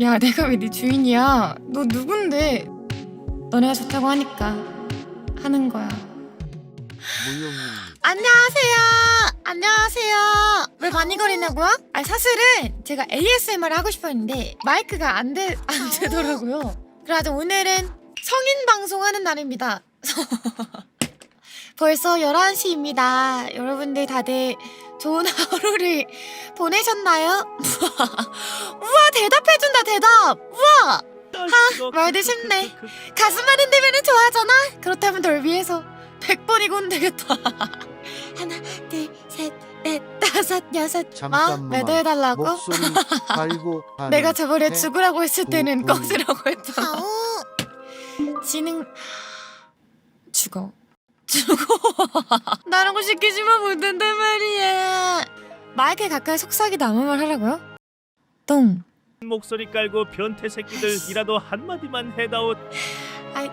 야, 내가 왜 네 주인이야? 너 누군데? 너네가 좋다고 하니까 하는 거야. 안녕하세요. 안녕하세요. 왜 많이 거리냐고요? 아니 사실은 제가 ASMR을 하고 싶었는데 마이크가 안, 되, 안 되더라고요. 그래서 오늘은 성인 방송하는 날입니다. 벌써 11시입니다. 여러분들 다들 좋은 하루를 보내셨나요? 우와 대답해준다 대답! 우와! 하, 말도 쉽네. 가슴만 흔들면 좋아하잖아? 그렇다면 널 위해서 100번이고 흔들겠다. 하나, 둘, 셋, 넷, 다섯, 여섯. 아, 잠깐만. 매도해달라고? 목소리 달고 내가 저번에 해- 죽으라고 했을 때는 꺼지라고 했잖아. 지능 죽어. 죽어. 나라고 시키지만 못한단 말이야. 마이크 가까이 속삭이다 아무 말 하라고요? 똥. 목소리 깔고 변태 새끼들이라도 한 마디만 해다오. 아이.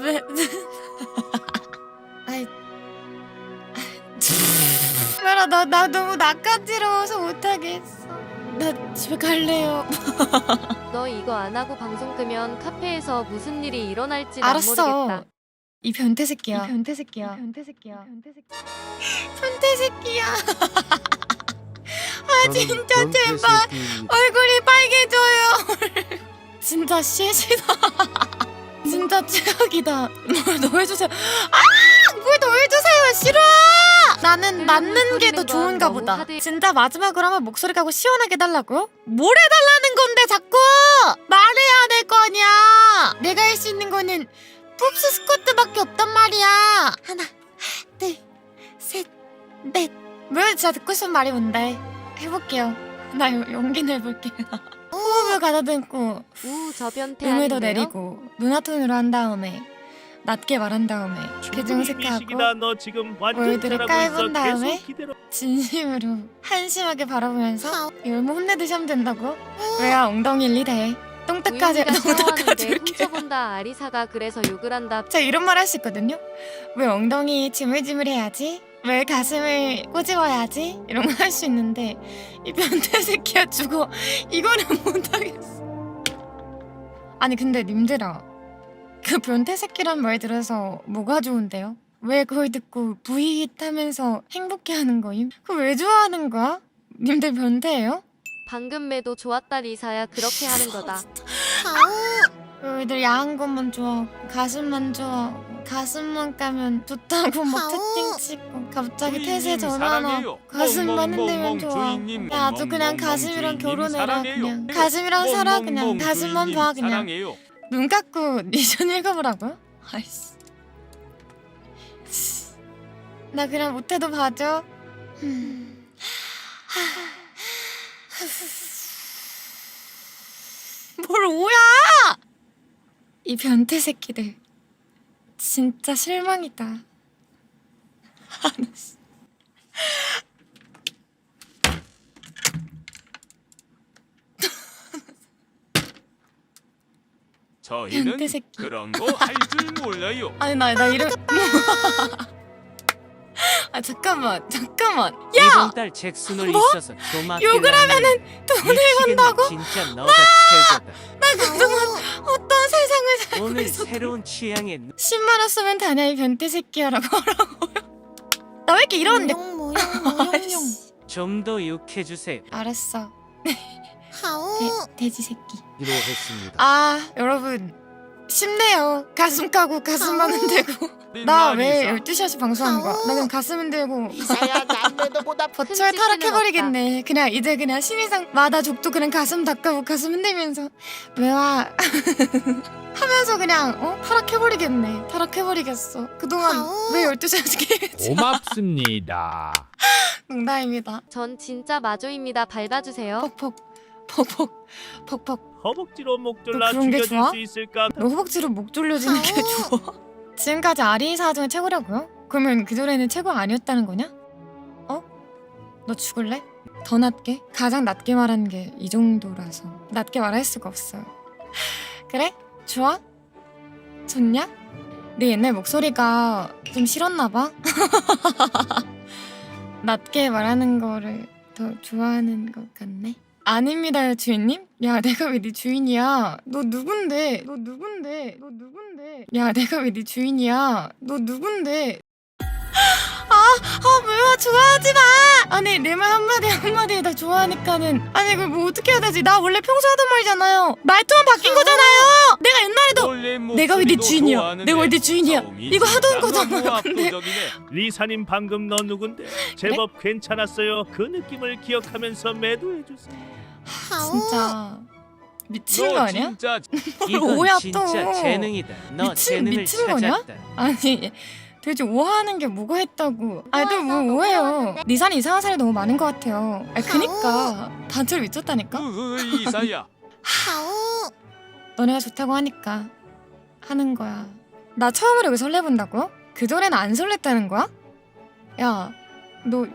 왜? 아이. 말아 나나 너무 낯간지러워서 못하겠어. 나 집에 갈래요. 너 이거 안 하고 방송 끄면 카페에서 무슨 일이 일어날지 난 알았어. 모르겠다. 이 변태 새끼야. 이 변태 새끼야. 변태 새끼야. 변태 새끼. 변태 새끼야. 아 진짜 제발. 얼굴이 빨개져요. 진짜 시시다. 진짜 최악이다. 뭘더 해주세요. 아! 나는 음, 맞는 게 더 좋은가 보다. 진짜 마지막으로 한번 목소리 가고 시원하게 해달라고요? 뭘 해달라는 건데 자꾸 말해야 될 거 아니야. 내가 할 수 있는 거는 푹스 스쿼트밖에 없단 말이야. 하나, 둘, 셋, 넷. 왜 진짜 듣고 싶은 말이 뭔데? 해볼게요. 나 요- 용기 내볼게요. 호흡을 가다듬고 우 저변태 음을 더 아닌데요? 내리고 누나톤으로 한 다음에 낮게 말한 다음에 표정 색하고 미식이다. 너 지금 완전 얼굴을 잘하고 있어. 깔본 다음에 계속 기대로. 진심으로 한심하게 바라보면서 열무 혼내듯이 하면 된다고? 왜야 엉덩이 일리 대 똥딱까지 똥딱까지 샤워하는데 이렇게 훔쳐본다 아리사가 그래서 욕을 한다. 제가 이런 말 할 수 있거든요 왜 엉덩이 지물지물해야지? 왜 가슴을 꼬집어야지? 이런 거 할 수 있는데 이 변태 새끼야 죽어 이거는 못하겠어 아니 근데 님들아 그 변태 새끼란 말 들어서 뭐가 좋은데요? 왜 그걸 듣고 부잇하면서 행복해하는 거임? 그걸 왜 좋아하는 거야? 님들 변태예요? 방금 매도 좋았다 리사야. 그렇게 하는 거다. 너희들 야한 것만 좋아. 가슴만 좋아. 가슴만 까면 좋다고 막 채팅 치고 갑자기 태세 전화나 가슴만 흔들면 좋아. 야 아주 그냥 가슴이랑 결혼해라 그냥. 가슴이랑 살아 그냥. 가슴만 봐 그냥 눈 감고 리전 읽어보라고요? 아이씨 나 그냥 못해도 봐줘 음. 뭘 오야 이 변태 새끼들 진짜 실망이다 하나씩. 저희는 변태 새끼. 그런 거 할 줄 몰라요. 아니 나 나 이런 아 잠깐만 잠깐만 이번 달 잭슨을 뭐? 있어서 좀 욕을 하면은 돈을. 건다고? 진짜 너가 최고다. 나 그동안 어떤 세상을 살고 오늘 있었 새로운 취향의 10만 원 쓰면 다냐 이 변태 새끼야라고 하라고요 나 왜 이렇게 이러는데 아이씨. 좀더 욕해 주세요. 알았어 돼, 돼지 새끼. 기로 했습니다. 아 여러분. 쉽네요. 가슴 까고 가슴만 흔들고. 나 왜 12시간씩 방송하는 거야? 나 그냥 가슴 흔들고. 큰 타락해버리겠네. 그냥 이제 그냥 신의상 마다 족도 그냥 가슴 닦아고 가슴 흔들면서. 왜와? 하면서 그냥 어? 타락해버리겠네. 타락해버리겠어. 그동안 왜 12시간씩 했지? 고맙습니다. 농담입니다. 전 진짜 마조입니다. 밟아주세요. 퍽퍽 퍽퍽 퍽퍽 허벅지로 목너 졸라 그런 게 죽여줄 좋아? 수 있을까? 너 허벅지로 목 졸려지는 게 좋아 지금까지 아리사 중에 최고라고요? 그러면 그전에는 최고 아니었다는 거냐? 어? 너 죽을래? 더 낮게? 가장 낮게 말하는 게 이 정도라서 낮게 말할 수가 없어요 그래? 좋아? 좋냐? 내 옛날 목소리가 좀 싫었나 봐 낮게 말하는 거를 더 좋아하는 것 같네. 아닙니다 주인님. 야 내가 왜 네 주인이야? 너 누군데? 너 누군데? 너 누군데? 야 내가 왜 네 주인이야? 너 누군데? 아, 아 뭐야 좋아하지 마. 아니 내 말 한마디 한마디에 다 좋아하니까는 아니 이걸 뭐 어떻게 해야 되지? 나 원래 평소 하던 말이잖아요. 말투만 바뀐 거잖아요. 내가 옛날에도 내가 왜 네 주인이야? 내가 왜 네 주인이야? 이거 하던 거잖아, 근데. 리사님 방금 너 누군데 제법 괜찮았어요. 그 느낌을 기억하면서 매도해 주세요. 진짜 미친 거너 아니야? 진짜 이건 오야 진짜 또. 재능이다. 너 미친- 재능을 미친 거냐? 찾았다. 아니 도대체 오하는 게 뭐가 했다고 아니 또뭐 오해요 리산이 이상한 사람이 너무 많은 것 같아요 아니 그니까 단체를 미쳤다니까 으 이사야. 너네가 좋다고 하니까 하는 거야 나 처음으로 왜 설레본다고? 그전에는 안 설렜다는 거야? 야 너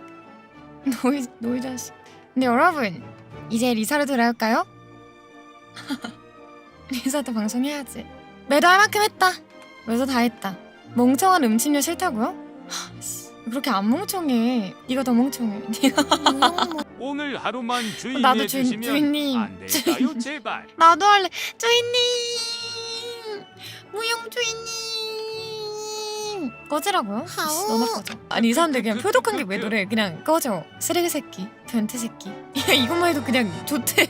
너희 너희 자식 근데 여러분 이제 리사로 돌아올까요? 리사도 방송해야지 매도 할 만큼 했다 매도 다 했다 멍청한 음침료 싫다고요? 하, 씨, 그렇게 안 멍청해. 네가 더 멍청해. 오늘 하루만 주인해 나도 주인- 주시면 주인님. 안 될까요, 제발? 나도 할래. 주인님. 무용 주인님. 꺼지라고요? 씨, 너나 꺼져. 아니 이 사람들 그냥 표독한 게 왜 노래? 그냥 꺼져. 쓰레기 새끼. 변태 새끼. 이것만 해도 그냥 좋대.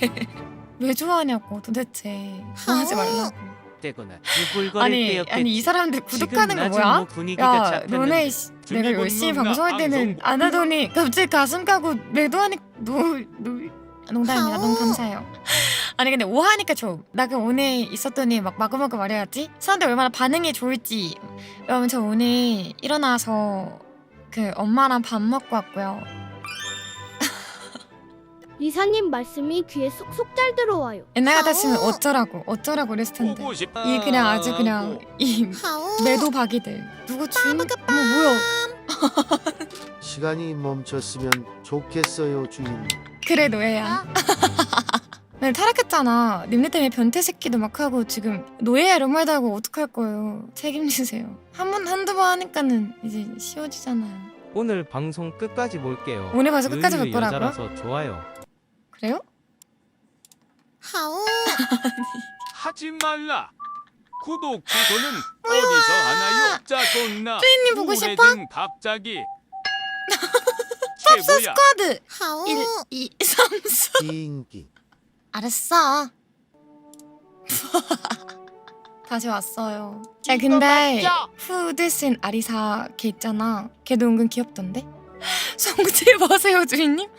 왜 좋아하냐고 도대체. 좋아하지 말라고 때거나 아니 때였겠지. 아니 이 사람들 구독하는 거 지금 뭐야? 낮은 뭐 분위기가 야 너네 씨, 내가 열심히 방송할 때는 방송 안 하더니 갑자기 가슴 까고 매도하니 노노 농담입니다. 너무 감사해요. 아니 근데 오하니까 좋나 그 오늘 있었더니 막 마구마구 말해야지? 사람들 얼마나 반응이 좋을지. 여러분 저 오늘 일어나서 그 엄마랑 밥 먹고 왔고요 리사님 말씀이 귀에 쏙쏙 잘 들어와요. 옛날 같았으면 어쩌라고 어쩌라고 그랬을 텐데 보고 싶다. 이 그냥 아주 그냥 이 매도 박이들 누구 주인 어머 뭐야 시간이 멈췄으면 좋겠어요 주인님. 그래 노예야. 네 타락했잖아. 님네 때문에 변태 새끼도 막 하고 지금 노예야 이런 말도 하고 어떡할 거예요. 책임지세요. 한 번 한두 번 하니까는 이제 쉬워지잖아요. 오늘 방송 끝까지 볼게요. 오늘 봐서 끝까지 볼 거라고요? 여자라서 좋아요. 그래요? 하지 말라. 구독 취소는 어디서 하나요? 짜손나. 주인님 보고 싶어? 갑자기. 최고야. 스쿼드 1, 2, 3, 4 비인기. 알았어. 다시 왔어요. 야 근데 후드슨 아리사 걔 있잖아. 걔도 은근 귀엽던데? 성질 마세요 주인님.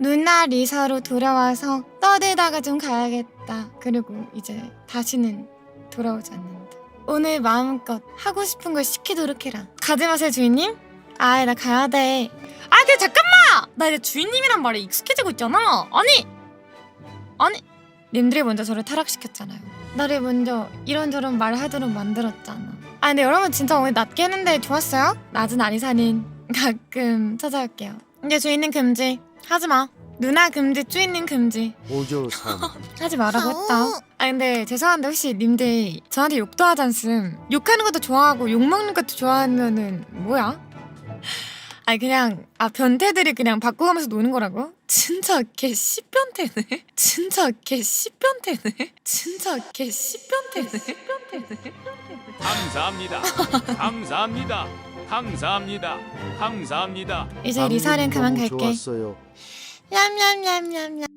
누나 리사로 돌아와서 떠들다가 좀 가야겠다. 그리고 이제 다시는 돌아오지 않는다. 오늘 마음껏 하고 싶은 걸 시키도록 해라. 가지 마세요 주인님. 아이 나 가야 돼. 아 근데 잠깐만. 나 이제 주인님이란 말에 익숙해지고 있잖아. 아니 아니 님들이 먼저 저를 타락시켰잖아요. 나를 먼저 이런저런 말하도록 만들었잖아. 아 근데 여러분 진짜 오늘 낮 깨는데 좋았어요? 낮은 아리사는 가끔 찾아올게요. 이제 주인님 금지 하지 마. 누나 금지, 주인님 금지 오조삼. 하지 말라고 했다. 아 근데 죄송한데 혹시 님들 저한테 욕도 하지 않음? 욕하는 것도 좋아하고 욕 먹는 것도 좋아하면은 뭐야? 아니 그냥 아 변태들이 그냥 바꿔가면서 노는 거라고? 진짜 개 씨변태네. 진짜 개 씨변태네. 진짜 개 씨변태네. 감사합니다. 감사합니다. 감사합니다. 감사합니다. 이제 리사는 그만 갈게. 좋았어요. 냠냠냠냠냠.